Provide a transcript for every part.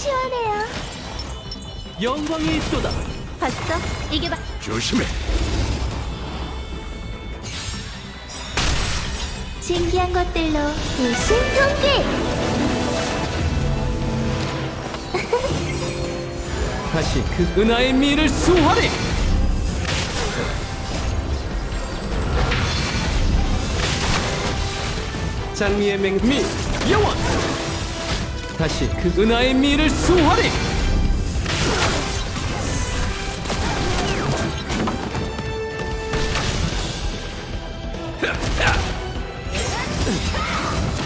시원해요. 영광이 있도다. 봤어? 이게 봐. 조심해. 신기한 것들로 일심 통기. 다시 그 은하의 미를 수호하리. 장미의 맹미 영원. 다시 그 은하의 미를 수호하리.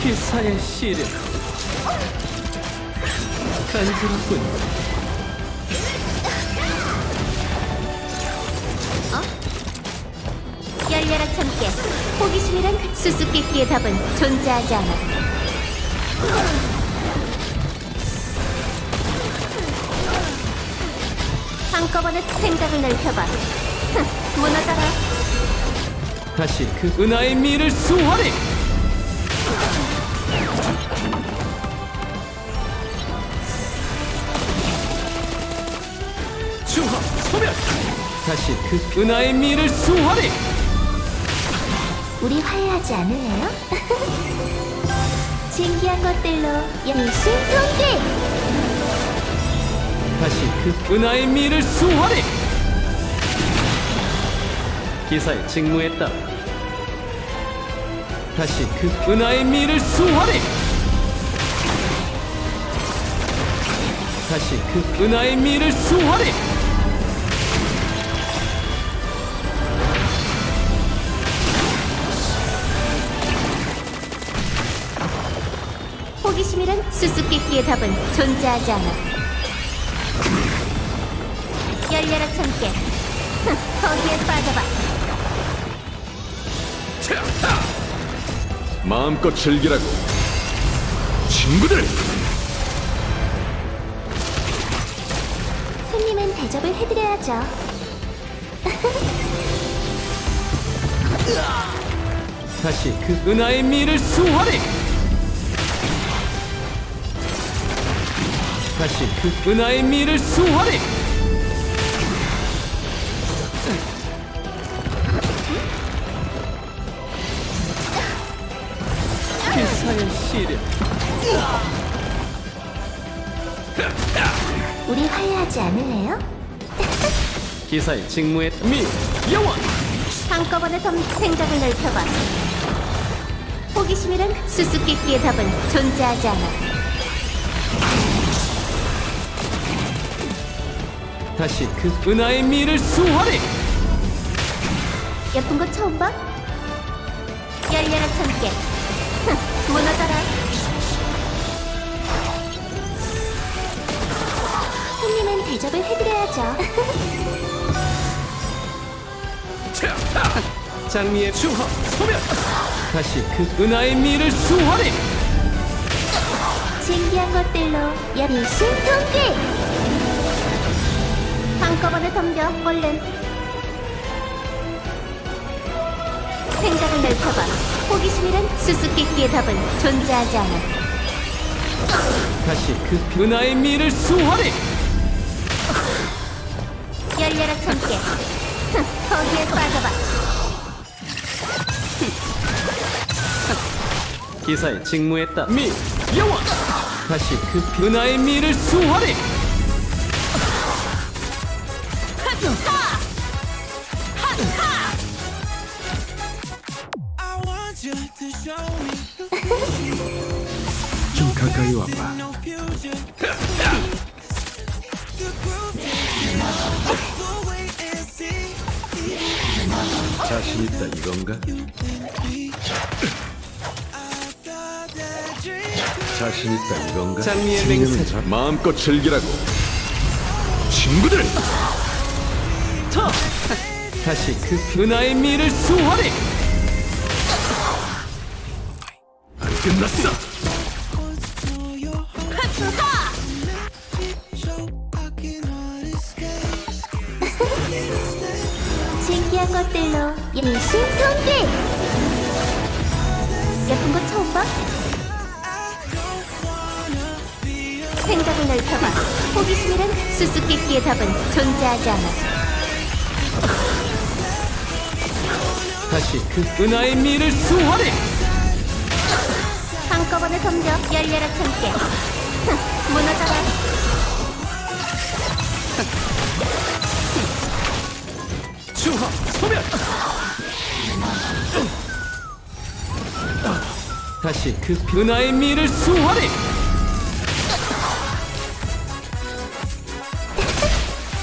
기사의 시련 간지럽군 열려라 참깨. 호기심이란 수수께끼의 답은 존재하지 않아. 한꺼번에 생각을 넓혀봐. 흥, 무너져라. 다시 그 은하의 미를 수호하리 주화 소멸 다시 그 은하의 미를 수호하리 우리 화해하지 않을래요? 신기한 것들로 일심 통기. 다시 그 은하의 미를 수호하리. 기사에 직무했다. 다시 그 은하의 미를 수호하리. 다시 그 은하의 미를 수호하리. 호기심이란 수수께끼의 답은 존재하지 않아. 열려라 참깨. 흥, 거기에 빠져봐. 마음껏 즐기라고. 친구들, 손님은 대접을 해드려야죠. 다시 그 은하의 미를 수호하리 다시 그 은하의 미를 수호하리 하지 않을래요? 기사의 직무의 미 영원 한꺼번에 덤 생각을 넓혀봐. 호기심이란 수수께끼의 답은 존재하지 않아. 다시 그 은하의 미를 수호하리 예쁜 거 처음 봐? 열려라 참깨. 흥, 무너져라. 손님은 대접을 해드려야죠. 장미의 주화 소멸 다시 그 은하의 미를 수호하리 신기한 것들로 열일심 통기. 한꺼번에 덤벼 얼른. 생각을 넓혀봐. 호기심이란 수수께끼의 답은 존재하지 않아. 다시 그 은하의 미를 수호하리 열려라 참깨. 흥, 거기에 빠져봐. 기사에 직무했다 미 영원 다시 그 은하의 미를 수호하리 좀 가까이 와봐. 자신 있다 이건가? 자신 있다 이건가? 장미의 맹세. 자- 마음껏 즐기라고. 친구들, 터 다시 그 은하의 미를 수호하리 안 끝났어. 신기한 것들로 일심 통기. 예쁜 거 처음 봐? 생각을 넓혀봐. 호기심이란 수수께끼의 답은 존재하지 않아. 다시 그 은하의 미를 수호하리 한꺼번에 덤벼 열려라 참깨. 무너져라. 주하 소멸 다시 그 은하의 미를 수호하리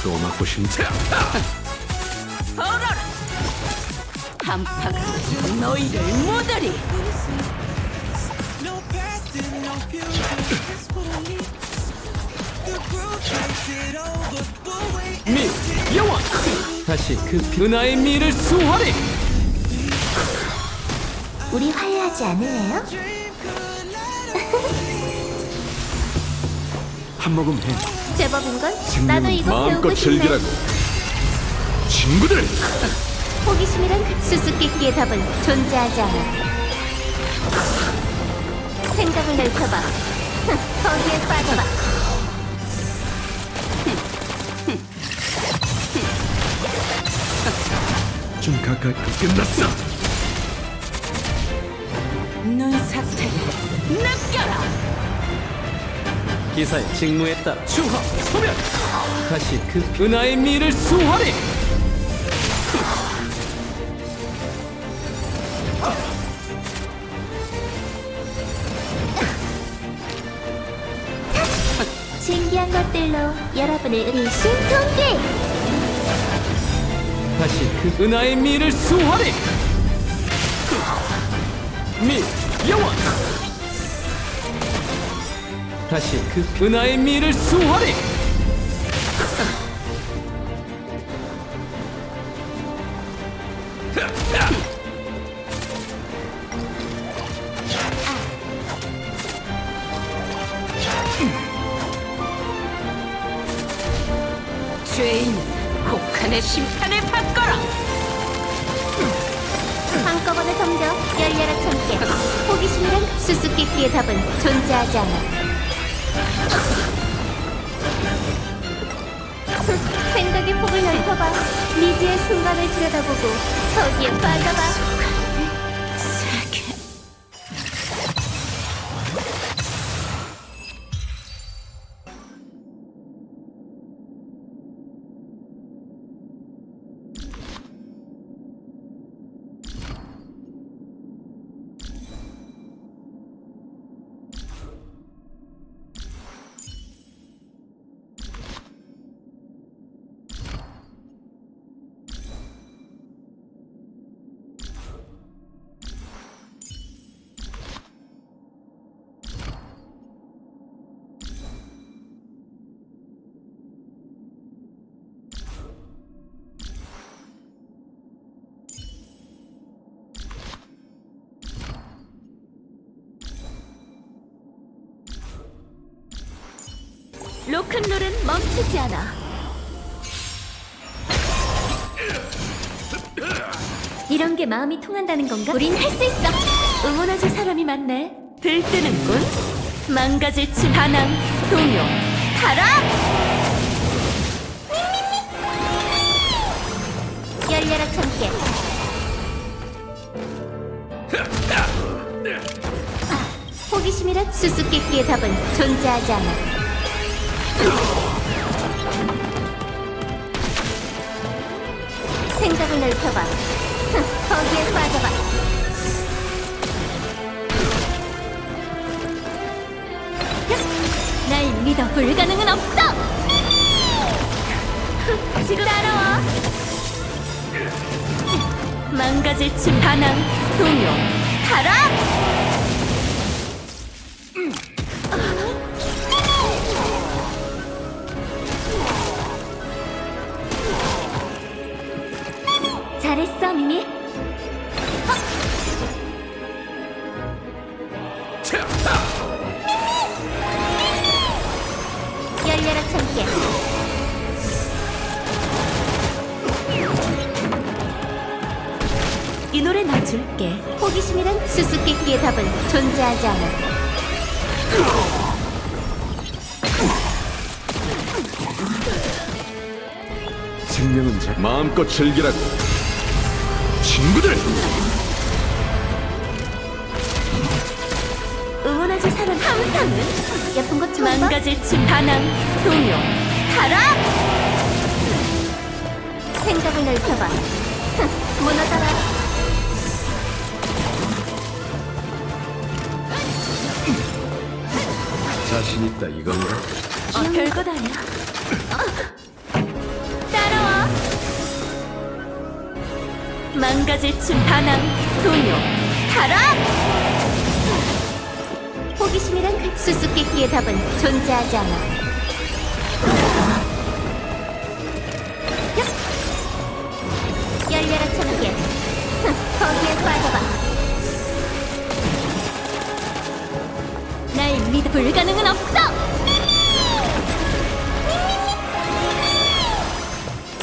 또 맞고 싶냐? 한파가 너희를 모더리 미 영원 다시 그 은하의 미를 수호하리 우리 화해하지 않을래요? 한 모금 해. 제법인걸? 나도 이거 마음껏 배우고 싶네. 즐기라고. 친구들, 호기심이란 수수께끼의 답은 존재하지 않아. 생각을 넓혀봐. 거기에 빠져봐. 좀 가까이 끝났어. 눈사태를 느껴라! 기사에 직무했다 주하 소멸! 다시 그 은하의 미를 수호하리! 신기한 것들로 여러분을 일심동기! 다시 그 은하의 미를 수호하리. 미 영원 다시 그 은하의 미를 수호하리. 죄인 혹한의 심판을 받거라 한꺼번에 덤벼 열려라 참깨. 호기심이란 수수께끼의 답은 존재하지 않아. 생각의 폭을 넓혀봐. 미지의 순간을 들여다보고 거기에 빠져봐. 로큰롤은 멈추지 않아. 이런 게 마음이 통한다는 건가? 우린 할 수 있어. 응원해줄 사람이 많네. 들뜨는군. 망가질 치 반항, 동요, 타락. 열려라 참깨. 호기심이란 수수께끼의 답은 존재하지 않아. 생각을 넓혀봐. 거기에 빠져봐. 날 믿어 불가능은 없어. 지금 따라와. 망가질 침 반항 동요 타락. 적은 존재하지 않았다. 생명은 자 마음껏 즐기라고 친구들 응원해줄 사람 항상 예쁜 것좀 망가질 침 반항 동요 가라! 생각을 넓혀봐. 무너져라. 자신 있다 이건가? 어, 별것 아니야 어. 따라와 망가질 침 반항 동요 가라 호기심이란 그 수수께끼의 답은 존재하지 않아 야! 열려라 흥, 거기에 빠져봐 날 믿어 불가능은 없어.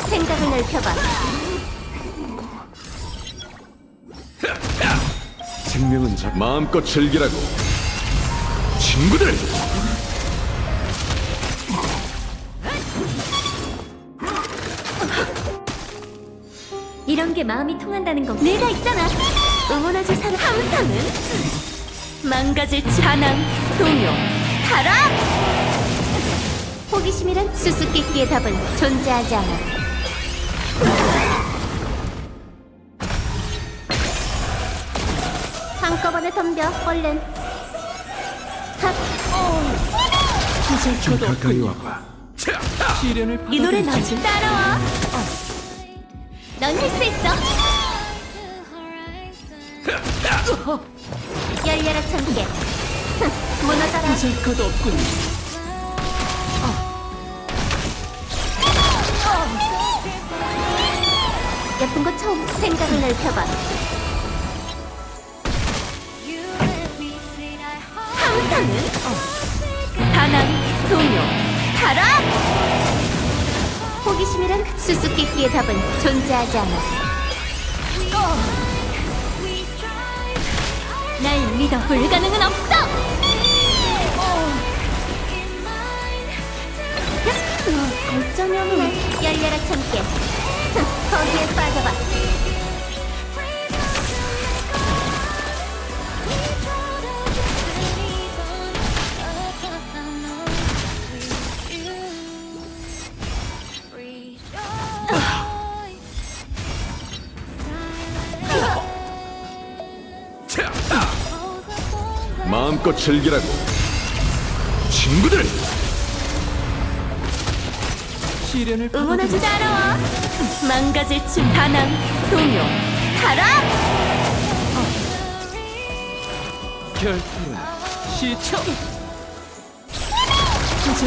생각을 넓혀봐. 생명은 자 마음껏 즐기라고. 친구들! 이런 게 마음이 통한다는 건 내가 있잖아. 응원해줄 사람. 항상은 망가질 반항 동요 가라. 호기심이란 수수께끼의 답은 존재하지 않아. 한꺼번에 덤벼 얼른. 핫. 좀 가까이 와봐 시련을 이 노래. 나지 따라와. 넌 할 수 있어. 열려라. 흥, 무너져라. 잊을 것 없군. 예쁜 거 처음 생각을 넓혀봐. 항상은 반항 동요 가라. 호기심이란 수수께끼의 답은 존재하지 않아. 믿어 불가능은 없어. 어쩌면 열려라 참깨. 흥, 거기에 빠져 마음껏 즐기라고 친구들 시련을 응원하지 따라와. 망가질 침 반항 동요 가라. 결투는 시청.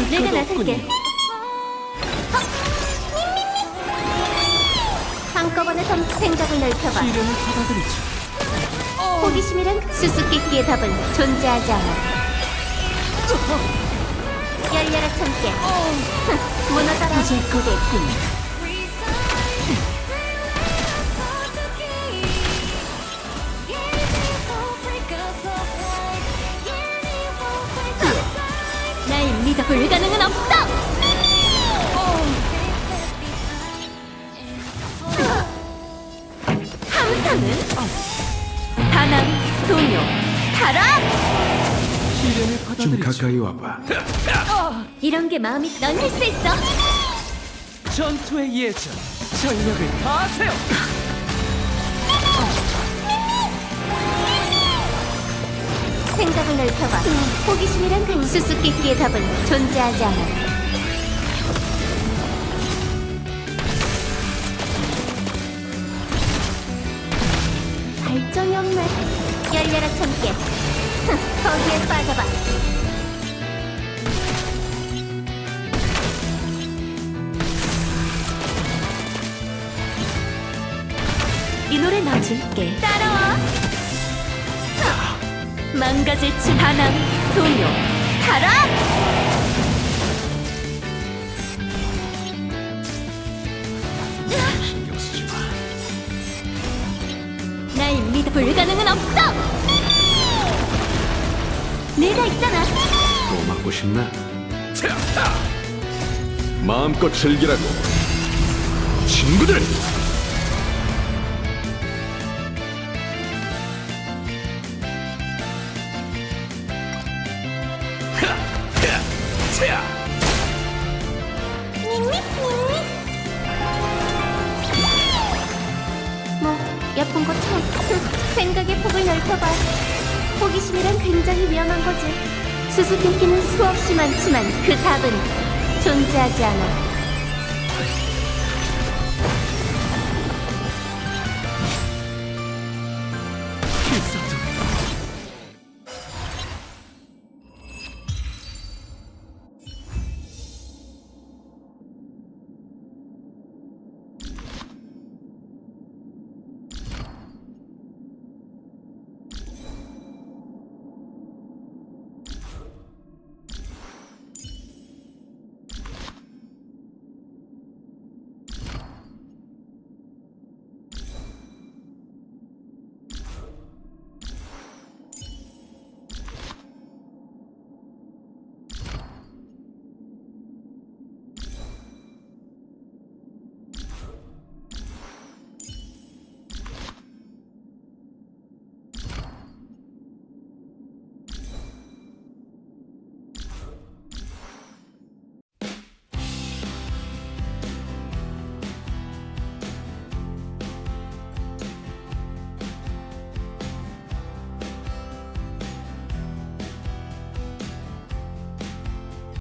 내가 것 나설게. 한꺼번에 덤 생각을 넓혀봐. 시련을 받아들이지. 호기심이란 수수께끼의 답은 존재하지 않아. 열려라 참깨. 흥, 무너져라. 것 없군요. 날 믿어 불가능은 없어. 좀. 가까이 와봐 이런 게 마음이 넌 할 수 있어. 전투의 예전. 전력을 다하세요. 생각을 넓혀봐. 호기심이란 그 수수께끼의 답은 존재하지 않아. 발전이 없네. 열려라 참깨. 흥, 거기에 빠져봐. 이 노래 넣어줄게. 따라와. 망가질 침 반항 동요 가라 신경 쓰지 마 날 믿어 불가능은 없어 내가 있잖아 또 맞고 싶나? 마음껏 즐기라고 친구들 하! 야! 차! 뭐 예쁜 거 참. 생각의 폭을 넓혀봐. 호기심이란 굉장히 위험한 거지. 수수께끼는 수없이 많지만 그 답은 존재하지 않아.